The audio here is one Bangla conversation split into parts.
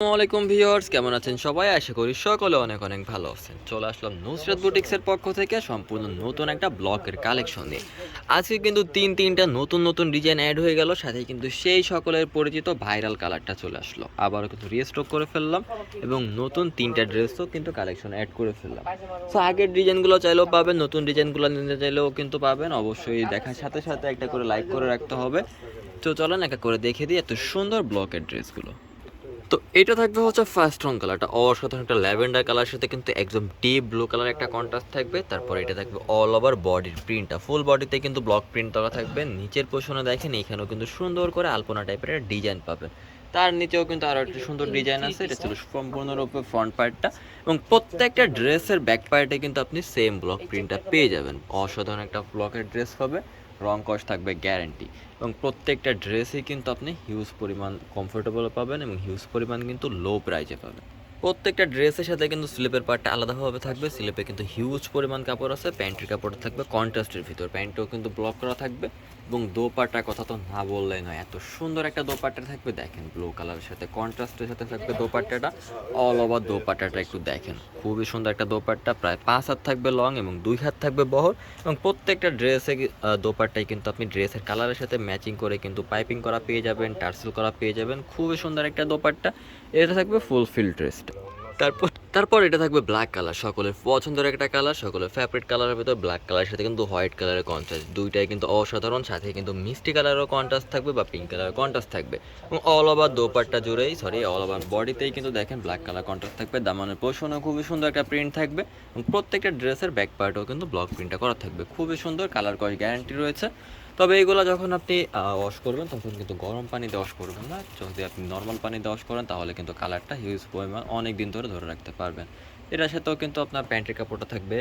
আসসালামু আলাইকুম ভিউয়ার্স, কেমন আছেন সবাই? আশা করি সকলে অনেক অনেক ভালো আছেন। চলে আসলাম নুসরাত বুটিক্সের পক্ষ থেকে সম্পূর্ণ নতুন একটা ব্লকের কালেকশন নিয়ে। আজকে কিন্তু তিন তিনটা নতুন নতুন ডিজাইন অ্যাড হয়ে গেল সাথে কিন্তু সেই সকলের পরিচিত ভাইরাল কালারটা চলে আসলো। আবারও কিন্তু রিস্টক করে ফেললাম এবং নতুন তিনটা ড্রেসও কিন্তু কালেকশন অ্যাড করে ফেললাম। সো আগের ডিজাইনগুলো চাইলেও পাবেন, নতুন ডিজাইনগুলো নিতে চাইলেও কিন্তু পাবেন। অবশ্যই দেখার সাথে সাথে একটা করে লাইক করে রাখতে হবে। তো চলেন একা করে দেখে দিই এত সুন্দর ব্লকের ড্রেসগুলো তো এটা থাকবে হচ্ছে ফার্স্ট রং কালারটা অসাধারণ একটা ল্যাভেন্ডার কালার সাথে কিন্তু একদম ডিপ ব্লু কালার একটা কন্ট্রাস্ট থাকবে। তারপর এটা থাকবে অল ওভার বডির প্রিন্টটা ফুল বডিতে কিন্তু ব্লক প্রিন্ট করা থাকবে। নিচের পোষণে দেখেন, এখানেও কিন্তু সুন্দর করে আলপনা টাইপের একটা ডিজাইন পাবেন তার নিচেও কিন্তু আরও একটা সুন্দর ডিজাইন আছে। এটা ছিল সম্পূর্ণরূপে ফ্রন্ট পার্টটা এবং প্রত্যেকটা ড্রেসের ব্যাক পার্টে কিন্তু আপনি সেম ব্লক প্রিন্টটা পেয়ে যাবেন। অসাধারণ একটা ব্লকের ড্রেস হবে রং কস থাকবে গ্যারেন্টি এবং প্রত্যেকটা ড্রেসই কিন্তু আপনি হিউজ পরিমাণ কমফোর্টেবল পাবেন এবং হিউজ পরিমাণ কিন্তু লো প্রাইজে পাবেন। প্রত্যেকটা ড্রেসের সাথে কিন্তু স্লিপের পার্টটা আলাদাভাবে থাকবে। স্লিপে কিন্তু হিউজ পরিমাণ কাপড় আছে, প্যান্টের কাপড় থাকবে কন্ট্রাস্টের ভিতর প্যান্টও কিন্তু ব্লক করা থাকবে এবং দোপাট্টার কথা তো না বললেই নয়, এত সুন্দর একটা দোপাট্টা থাকবে। দেখেন ব্লু কালারের সাথে কন্ট্রাস্টের সাথে থাকবে দোপাট্টাটা। অল ওভার দোপাট্টাটা একটু দেখেন, খুবই সুন্দর একটা দোপাট্টা, প্রায় পাঁচ হাত থাকবে লং এবং দুই হাত থাকবে বহর এবং প্রত্যেকটা ড্রেসে দোপাট্টাই কিন্তু আপনি ড্রেসের কালারের সাথে ম্যাচিং করে কিন্তু পাইপিং করা পেয়ে যাবেন, টার্সেল করা পেয়ে যাবেন। খুবই সুন্দর একটা দোপাট্টা। এটা থাকবে ফুল ফিল ড্রেসটা তারপর তারপর এটা থাকবে ব্ল্যাক কালার সকলের পছন্দের একটা কালার সকলের ফেভারিট কালারের ভিতর ব্ল্যাক কালারের সাথে কিন্তু হোয়াইট কালারের কন্ট্রাস্ট দুইটাই কিন্তু অসাধারণ, সাথে কিন্তু মিষ্টি কালারেরও কন্ট্রাস্ট থাকবে বা পিঙ্ক কালারের কন্ট্রাস্ট থাকবে। এবং অল ওভার দোপাট্টা জুড়েই সরি অল ওভার বডিতেই কিন্তু দেখেন ব্ল্যাক কালার কন্ট্রাস্ট থাকবে, দামানের পোষণও খুবই সুন্দর একটা প্রিন্ট থাকবে, এবং প্রত্যেকটা ড্রেসের ব্যাক পার্টও কিন্তু ব্লক প্রিন্টটা করা থাকবে। খুবই সুন্দর কালার কস গ্যারান্টি রয়েছে। তবে এইগুলো যখন আপনি ওয়াশ করবেন, তখন কিন্তু গরম পানিতে ওয়াশ করবেন না। যদি আপনি নর্মাল পানিতে ওয়াশ করেন, তাহলে কিন্তু কালারটা হিউজ পরিমাণ অনেক দিন ধরে ধরে রাখতে পারবেন। এটার সাথেও কিন্তু আপনার প্যান্টের কাপড়টা থাকবে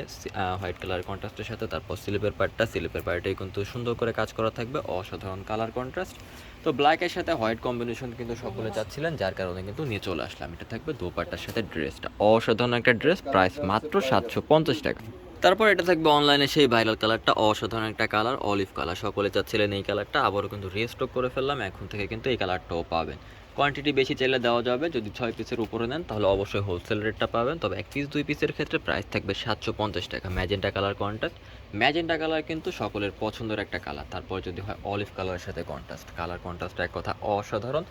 হোয়াইট কালার কন্ট্রাস্টের সাথে, তারপর স্লিপের পার্টটা স্লিপের পার্টেই কিন্তু সুন্দর করে কাজ করা থাকবে, অসাধারণ কালার কন্ট্রাস্ট তো ব্ল্যাকের সাথে হোয়াইট কম্বিনেশন কিন্তু সকলে চাচ্ছিলেন, যার কারণে কিন্তু নিয়ে চলে আসলাম। এটা থাকবে দোপাট্টার সাথে ড্রেসটা অসাধারণ একটা ড্রেস প্রাইস মাত্র সাতশো পঞ্চাশ টাকা। তারপর এটা থাকবে অনলাইনে সেই ভাইরাল কালারটা অসাধারণ একটা কালার অলিভ কালার সকলে চাচ্ছিলেন এই কালারটা আবারও কিন্তু রিস্টক করে ফেললাম, এখন থেকে কিন্তু এই কালারটাও পাবেন। কোয়ান্টিটি বেশি চাইলে দেওয়া যাবে, যদি ছয় পিসের উপরে নেন, তাহলে অবশ্যই হোলসেল রেটটা পাবেন। তবে এক পিস দুই পিসের ক্ষেত্রে প্রাইস থাকবে সাতশো পঞ্চাশ টাকা। Magenta colour contrast magenta colour কিন্তু সকলের পছন্দের একটা কালার। তারপর যদি হয় অলিভ কালারের সাথে কন্ট্রাস্ট। কালার কন্ট্রাস্ট এক কথা অসাধারণ।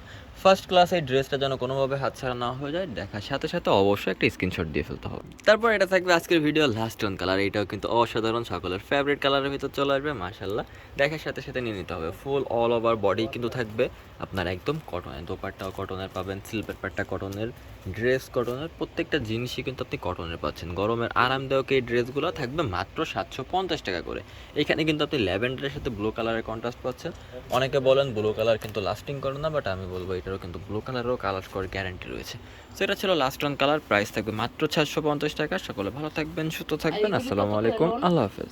ফার্স্ট ক্লাস এই ড্রেসটা যেন কোনোভাবে হাতছাড়া না হয়ে যায়, দেখার সাথে সাথে অবশ্যই একটা স্ক্রিনশট দিয়ে ফেলতে হবে। তারপর এটা থাকবে আজকের ভিডিও লাস্ট অন কালার এটাও কিন্তু অসাধারণ, সকলের ফেভারিট কালারের ভিতর চলে আসবে মাশাল্লাহ দেখার সাথে সাথে নিয়ে নিতে হবে। ফুল অল ওভার বডি কিন্তু থাকবে। আপনার একদম কটনের দোপারটাও কটনের পাবেন সিল্পের পাটটা কটনের ড্রেস কটনের প্রত্যেকটা জিনিসই কিন্তু আপনি কটনের পাচ্ছেন। গরমের আরামদায়ক এই ড্রেসগুলো থাকবে মাত্র সাতশো পঞ্চাশ টাকা করে। এখানে কিন্তু আপনি ল্যাভেন্ডারের সাথে ব্লু কালারের কন্ট্রাস্ট পাচ্ছেন। অনেকে বলেন ব্লু কালার কিন্তু লাস্টিং করে না বাট আমি বলব এটারও কিন্তু ব্লু কালারও কালার করার গ্যারান্টি রয়েছে। সেটা ছিল লাস্ট অন কালার প্রাইস থাকবে মাত্র চারশো পঞ্চাশ টাকা। সকলে ভালো থাকবেন সুস্থ থাকবেন। আসসালামু আলাইকুম। আল্লাহ হাফেজ।